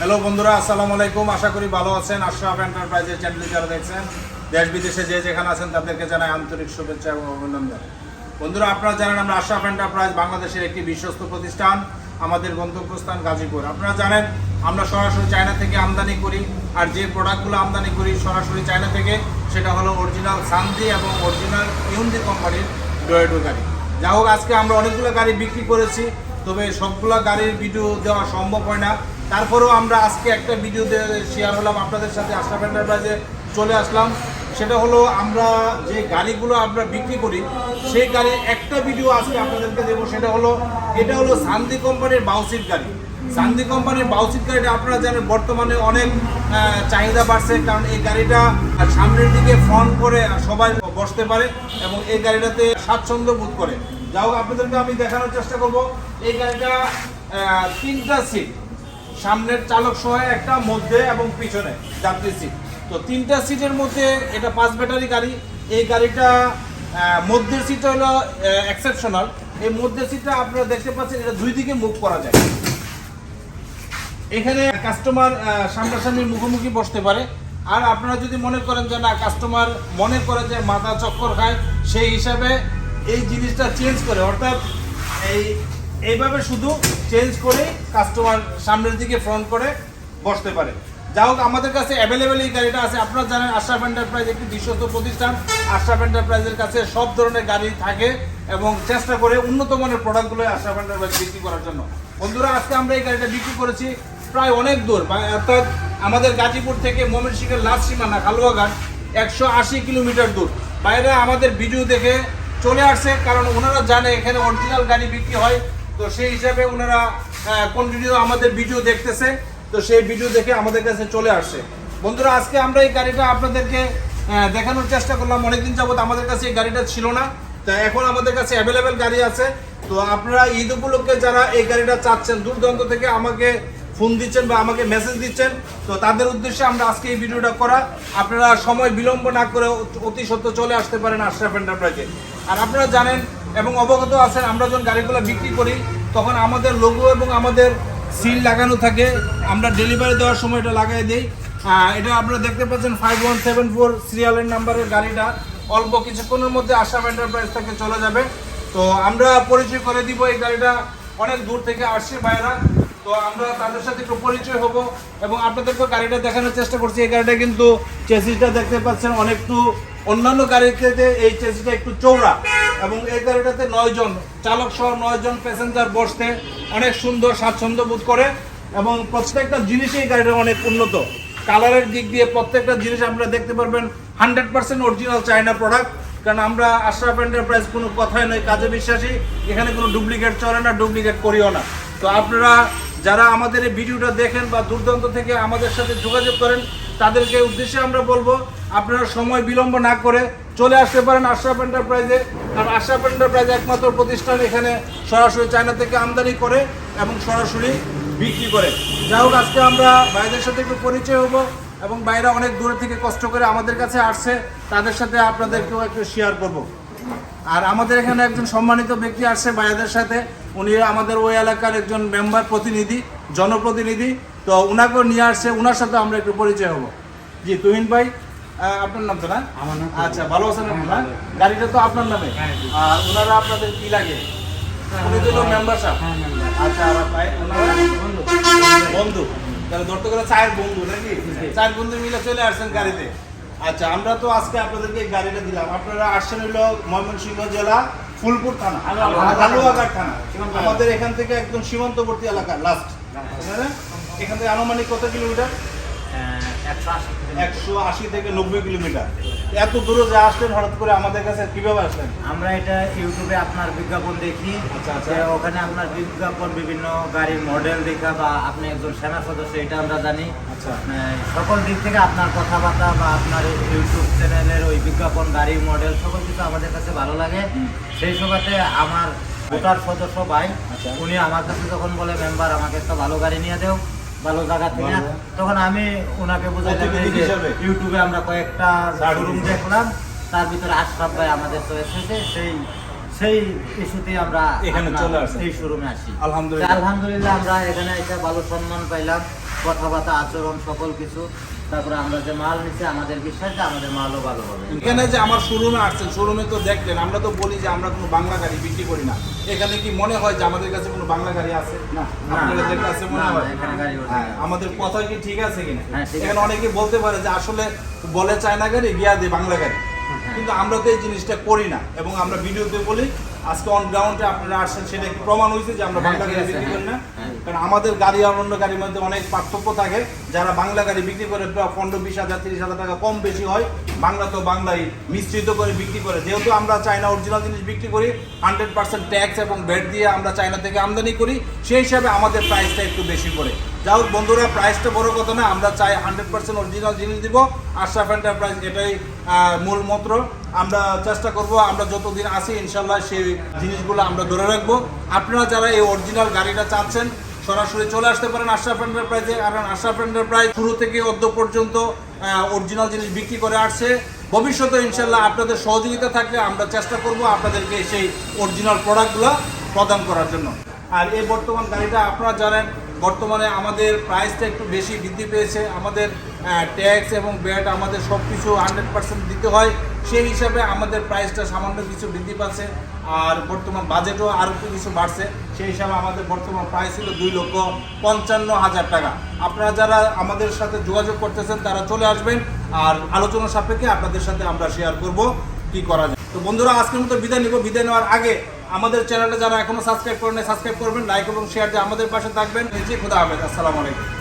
Hello বন্ধুরা, আসসালামু আলাইকুম। আশা করি ভালো আছেন। আশরাফ এন্টারপ্রাইজের চ্যানেলে যারা দেখছেন। দেশ, বিদেশে যে যেখানে আছেন, তাদেরকে জানাই আন্তরিক শুভেচ্ছা এবং অভিনন্দন। বন্ধুরা, আপনারা জানেন আমরা আশরাফ এন্টারপ্রাইজ বাংলাদেশের একটি বিশ্বস্ত প্রতিষ্ঠান। আমাদের গন্তব্যস্থান গাজীপুর। আপনারা জানেন, আমরা সরাসরি চায়না থেকে আমদানি করি। আর যে প্রোডাক্টগুলো আমদানি করি সরাসরি চায়না থেকে, সেটা হলো অরিজিনাল সান্দি এবং অরিজিনাল ইউন্দি কোম্পানির ডোয়েডো গাড়ি। যা হোক, আজকে আমরা অনেকগুলো গাড়ি বিক্রি করেছি, তবে সবগুলো গাড়ির ভিডিও দেওয়া সম্ভব হয় না। তারপরেও আমরা আজকে একটা ভিডিও শেয়ার হলাম আপনাদের সাথে আশরাফ এন্টারপ্রাইজে চলে আসলাম। সেটা হলো আমরা যে গাড়িগুলো আমরা বিক্রি করি, সেই গাড়ির একটা ভিডিও আজকে আপনাদেরকে দেবো। সেটা হলো, এটা হলো সান্দি কোম্পানির বাউসিট গাড়ি। সান্দি কোম্পানির বাউসিট গাড়িটা আপনারা জানেন বর্তমানে অনেক চাহিদা বাড়ছে, কারণ এই গাড়িটা সামনের দিকে ফ্রন্ট করে সবাই বসতে পারে এবং এই গাড়িটাতে স্বাচ্ছন্দ্য বোধ করে। যা হোক, আপনাদেরকে আমি দেখানোর চেষ্টা করব। এই গাড়িটা তিনটা সিট সামনের চালক সহ একটা মধ্যে এবং পিছনে যাত্রী সিট তো তিনটা সিটের মধ্যে এটা পাঁচ ব্যাটারি গাড়ি। এই গাড়িটা মধ্যের সিটটা হলো এক্সেপশনাল এই মধ্যের সিটটা আপনারা দেখতে পাচ্ছেন, এটা দুই দিকে মুভ করা যায়। এখানে কাস্টমার সামনাসামনি মুখোমুখি বসতে পারে। আর আপনারা যদি মনে করেন যে না কাস্টমার মনে করে যে মাথা চক্কর খায়, সেই হিসাবে এই জিনিসটা চেঞ্জ করে। অর্থাৎ এই এইভাবে শুধু চেঞ্জ করে কাস্টমার সামনের দিকে ফ্রন্ট করে বসতে পারে। যা হোক, আমাদের কাছে অ্যাভেলেবেল এই গাড়িটা আছে। আপনারা জানেন আশরাফ এন্টারপ্রাইজ একটি বিশ্বস্ত প্রতিষ্ঠান। আশরাফ এন্টারপ্রাইজের কাছে সব ধরনের গাড়ি থাকে এবং চেষ্টা করে উন্নত মানের প্রোডাক্টগুলো আশরাফ এন্টারপ্রাইজ বিক্রি করার জন্য। বন্ধুরা, আজকে আমরা এই গাড়িটা বিক্রি করেছি প্রায় অনেক দূর। অর্থাৎ আমাদের গাজীপুর থেকে ময়মনসিংহের লাস্ট সীমানা কালুয়াঘাট একশো আশি কিলোমিটার দূর। বাইরে আমাদের ভিডিও দেখে চলে আসছে, কারণ ওনারা জানে এখানে অরিজিনাল গাড়ি বিক্রি হয়। তো সেই হিসাবে ওনারা কন্টিনিউ আমাদের ভিডিও দেখতেছে, তো সেই ভিডিও দেখে আমাদের কাছে চলে আসে। বন্ধুরা, আজকে আমরা এই গাড়িটা আপনাদেরকে দেখানোর চেষ্টা করলাম। অনেকদিন যাবত আমাদের কাছে এই গাড়িটা ছিল না। তা এখন আমাদের কাছে অ্যাভেলেবেল গাড়ি আছে। তো আপনারা ঈদ উপলক্ষে যারা এই গাড়িটা চাচ্ছেন দূর থেকে আমাকে ফোন দিচ্ছেন বা আমাকে মেসেজ দিচ্ছেন, তো তাদের উদ্দেশ্যে আমরা আজকে এই ভিডিওটা করা। আপনারা সময় বিলম্ব না করে অতি সত্য চলে আসতে পারেন আশরাফ এন্টারপ্রাইজে আর আপনারা জানেন এবং অবগত আছেন, আমরা যখন গাড়িগুলো বিক্রি করি, তখন আমাদের লোগো এবং আমাদের সিল লাগানো থাকে। আমরা ডেলিভারি দেওয়ার সময় এটা লাগাই দিই। এটা আপনারা দেখতে পাচ্ছেন ফাইভ ওয়ান সেভেন ফোর সিরিয়ালের নাম্বারের গাড়িটা। অল্প কিছুক্ষণের মধ্যে আসাম এন্টারপ্রাইজ থেকে চলে যাবে। তো আমরা পরিচয় করে দিব এই গাড়িটা। অনেক দূর থেকে আসছে বাইরা তো আমরা তাদের সাথে একটু পরিচয় হব এবং আপনাদেরকে গাড়িটা দেখানোর চেষ্টা করছি। এই গাড়িটা কিন্তু চেসিসটা দেখতে পাচ্ছেন অনেক অনেকটু অন্যান্য গাড়িতে এই চেসিসটা একটু চৌড়া এবং এই গাড়িটাতে নয় জন চালক সহ নয় জন প্যাসেঞ্জার বসতে অনেক সুন্দর স্বাচ্ছন্দ্য বোধ করে এবং প্রত্যেকটা জিনিসই এই গাড়িটা অনেক উন্নত। কালারের দিক দিয়ে প্রত্যেকটা জিনিস আপনারা দেখতে পারবেন। Hundred percent original China product কারণ আমরা আশরাফ এন্টারপ্রাইজ কোনো কথাই নয়, কাজে বিশ্বাসী। এখানে কোনো ডুপ্লিকেট চলে না ডুপ্লিকেট করিও না। তো আপনারা যারা আমাদের এই ভিডিওটা দেখেন বা দুর্দান্ত থেকে আমাদের সাথে যোগাযোগ করেন, তাদেরকে উদ্দেশ্যে আমরা বলব, আপনারা সময় বিলম্ব না করে চলে আসতে পারেন আশরাফ এন্টারপ্রাইজে। কারণ আশরাফ এন্টারপ্রাইজ একমাত্র প্রতিষ্ঠান এখানে সরাসরি চায়না থেকে আমদানি করে এবং সরাসরি বিক্রি করে। যাই হোক, আজকে আমরা ভাইদের সাথে একটু পরিচয় হব এবং বাইরে অনেক দূরে থেকে কষ্ট করে আমাদের কাছে আসছে, তাদের সাথে আপনাদেরকেও একটু শেয়ার করব। আর আমাদের এখানে একজন সম্মানিত ব্যক্তি আসছে ভাইয়াদের সাথে। উনি আমাদের ওই এলাকার একজন মেম্বার প্রতিনিধি জনপ্রতিনিধি তো উনাকেও নিয়ে আসছে ওনার সাথে আমরা একটু পরিচয় হব। জি তুহিন ভাই আপনার নাম তো না? আমার নাম আচ্ছা ভালো আছেন আপনারা গাড়িটা তো আপনার নামে? হ্যাঁ। আর ওনারা আপনাদের কি লাগে? উনি তো হ্যাঁ, আচ্ছা ভাই ওনারা বন্ধু। তাহলে ধরতে গেলে চায়ের বন্ধু নাকি? চার বন্ধু মিলে চলে আসছেন গাড়িতে। আচ্ছা আমরা তো আজকে আপনাদেরকে এই গাড়িটা দিলাম। আপনারা আসছেন হলো ময়মনসিংহ জেলা ফুলপুর থানা। হালুয়াঘাট থানা। আমাদের এখান থেকে একদম সীমান্তবর্তী এলাকা লাস্ট এখান থেকে আনুমানিক কত কিলোমিটার। একশো আশি থেকে নব্বই কিলোমিটার। এত দূরে যে আসলেন হঠাৎ করে আমাদের কাছে কীভাবে আসলেন? আমরা এটা ইউটিউবে আপনার বিজ্ঞাপন দেখি আচ্ছা, আচ্ছা। ওখানে আপনার বিজ্ঞাপন বিভিন্ন গাড়ির মডেল দেখা বা আপনি একজন সেনা সদস্য এটা আমরা জানি। আচ্ছা। সকল দিক থেকে আপনার কথাবার্তা বা আপনার ইউটিউব চ্যানেলের ওই বিজ্ঞাপন গাড়ির মডেল সকল কিছু আমাদের কাছে ভালো লাগে। সেই সময়তে আমার ভোটার সদস্য ভাই। উনি আমার কাছে যখন বলে মেম্বার আমাকে একটা ভালো গাড়ি নিয়ে দেও। ভালো জায়গা থেকে তখন আমি ওনাকে বোঝাতে ইউটিউবে আমরা কয়েকটা শোরুম দেখলাম তার ভিতরে আশরাফ ভাই আমাদের তো এসেছে সেই সেই ইস্যুতে আমরা এখানে চলে আসি এই শোরুমে আসি। আলহামদুলিল্লাহ। আলহামদুলিল্লাহ আমরা এখানে একটা ভালো সম্মান পাইলাম। কথাবার্তা আচরণ সকল কিছু। তারপরে আমরা যে মাল নিচ্ছি আমাদের বিশ্বাস যে আমাদের মালও ভালো হবে। এখানে যে আমার শোরুমে আসছেন শোরুমে তো দেখলেন আমরা তো বলি যে আমরা কোনো বাংলা গাড়ি বিক্রি করি না। এখানে কি মনে হয় যে আমাদের কাছে কোনো বাংলা গাড়ি আছে? না, আপনাদের কাছে মনে হয়? এখানে গাড়ি হ্যাঁ, আমাদের কথা কি ঠিক আছে কিনা? হ্যাঁ, এখানে। অনেকে বলতে পারে যে আসলে বলে চায়না গাড়ি গিয়া দে বাংলা গাড়ি। হ্যাঁ। কিন্তু আমরা তো এই জিনিসটা করি না এবং আমরা ভিডিওতে বলি আজকে অন গ্রাউন্ডে আপনারা আসছেন সেটা প্রমাণ হয়েছে যে আমরা হ্যাঁ, বাংলা গাড়ি বিক্রি করি না। হ্যাঁ। কারণ আমাদের গাড়ি আর অন্য গাড়ির মধ্যে অনেক পার্থক্য থাকে। যারা বাংলা গাড়ি বিক্রি করে পনেরো বিশ হাজার তিরিশ হাজার টাকা কম বেশি হয় বাংলা তো বাংলাই মিশ্রিত করে বিক্রি করে। যেহেতু আমরা চাইনা অরিজিনাল জিনিস বিক্রি করি হান্ড্রেড পার্সেন্ট ট্যাক্স এবং ব্যাট দিয়ে আমরা চাইনা থেকে আমদানি করি সেই হিসাবে আমাদের প্রাইসটা একটু বেশি পড়ে। যাই হোক বন্ধুরা প্রাইসটা বড় কথা না, আমরা চাই হান্ড্রেড পার্সেন্ট অরিজিনাল জিনিস দিব। আশরাফ এন্টারপ্রাইজ এটাই মূল মন্ত্র। আমরা চেষ্টা করব, আমরা যতদিন আসি ইনশাল্লাহ সেই জিনিসগুলো আমরা ধরে রাখব। আপনারা যারা এই অরিজিনাল গাড়িটা চাচ্ছেন, সরাসরি চলে আসতে পারেন আশরাফ এন্টারপ্রাইজে কারণ আশরাফ এন্টারপ্রাইজ শুরু থেকে অদ্য পর্যন্ত অরিজিনাল জিনিস বিক্রি করে আসছে। ভবিষ্যতে ইনশাল্লাহ আপনাদের সহযোগিতা থাকলে আমরা চেষ্টা করব আপনাদেরকে সেই অরিজিনাল প্রোডাক্টগুলো প্রদান করার জন্য। আর এই বর্তমান গাড়িটা আপনারা জানেন বর্তমানে আমাদের প্রাইসটা একটু বেশি বৃদ্ধি পেয়েছে। আমাদের ট্যাক্স এবং ব্যাট আমাদের সব কিছু হান্ড্রেড পার্সেন্ট দিতে হয়। সেই হিসাবে আমাদের প্রাইসটা সামান্য কিছু বৃদ্ধি পাচ্ছে। আর বর্তমান বাজেটও আরও কিছু বাড়ছে। সেই হিসাবে আমাদের বর্তমান প্রাইস ছিল দুই লক্ষ পঞ্চান্ন হাজার টাকা। আপনারা যারা আমাদের সাথে যোগাযোগ করতেছেন, তারা চলে আসবেন। আর আলোচনা সাপেক্ষে আপনাদের সাথে আমরা শেয়ার করব। কি করা যায়? তো বন্ধুরা, আজকের মতো বিদায় নিব। বিদায় নেওয়ার আগে আমাদের চ্যানেলটা যারা এখনও সাবস্ক্রাইব করেন সাবস্ক্রাইব করবেন লাইক এবং শেয়ার দিয়ে আমাদের পাশে থাকবেন। নিচে খুদা আহমেদ আসসালামু আলাইকুম।